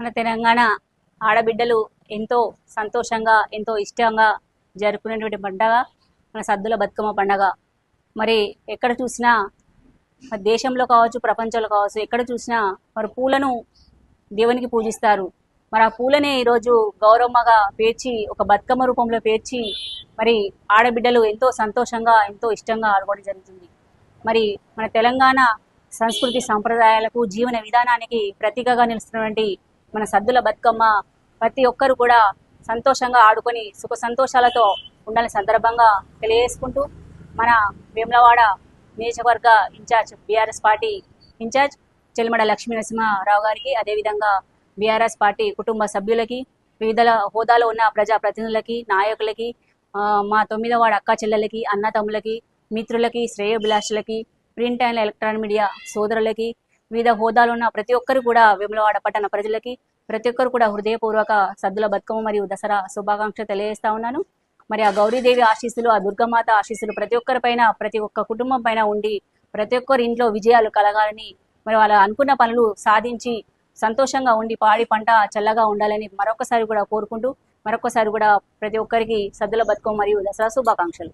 మన తెలంగాణ ఆడబిడ్డలు ఎంతో సంతోషంగా ఎంతో ఇష్టంగా జరుపుకునేటువంటి పండగ మన సద్దుల బతుకమ్మ పండగ. మరి ఎక్కడ చూసినా మరి దేశంలో కావచ్చు ప్రపంచంలో కావచ్చు ఎక్కడ చూసినా మరి పూలను దేవునికి పూజిస్తారు. మరి ఆ పూలనే ఈరోజు గౌరమ్మగా పేర్చి ఒక బతుకమ్మ రూపంలో పేర్చి మరి ఆడబిడ్డలు ఎంతో సంతోషంగా ఎంతో ఇష్టంగా ఆడుకోవడం జరుగుతుంది. మరి మన తెలంగాణ సంస్కృతి సాంప్రదాయాలకు జీవన విధానానికి ప్రతీకగా నిలుస్తున్నటువంటి మన సద్దుల బతుకమ్మ ప్రతి ఒక్కరు కూడా సంతోషంగా ఆడుకొని సుఖ సంతోషాలతో ఉండాలని సందర్భంగా తెలియజేసుకుంటూ మన వేములవాడ నియోజకవర్గ incharge BRS party incharge Chelmada Lakshmi Narasimha Rao గారికి అదేవిధంగా బీఆర్ఎస్ పార్టీ కుటుంబ సభ్యులకి వివిధ హోదాలో ఉన్న ప్రజాప్రతినిధులకి నాయకులకి మా తొమ్మిదవ వాడ అక్క చెల్లెలకి అన్న తమ్ములకి మిత్రులకి శ్రేయోభిలాషులకి ప్రింట్ అండ్ ఎలక్ట్రానిక్ మీడియా సోదరులకి వివిధ హోదాలో ఉన్న ప్రతి ఒక్కరు కూడా వేములవాడ పట్టణ ప్రజలకి ప్రతి ఒక్కరు కూడా హృదయపూర్వక సద్దుల బతుకమ్మ మరియు దసరా శుభాకాంక్ష తెలియజేస్తా ఉన్నాను. మరి ఆ గౌరీదేవి ఆశీస్సులు ఆ దుర్గమాత ఆశీస్సులు ప్రతి ఒక్కరి పైన ప్రతి ఒక్క కుటుంబం పైన ఉండి ప్రతి ఒక్కరి ఇంట్లో విజయాలు కలగాలని మరి వాళ్ళ అనుకున్న పనులు సాధించి సంతోషంగా ఉండి పాడి పంట చల్లగా ఉండాలని మరొకసారి కూడా కోరుకుంటూ మరొకసారి కూడా ప్రతి ఒక్కరికి సద్దుల బతుకమ్మ మరియు దసరా శుభాకాంక్షలు.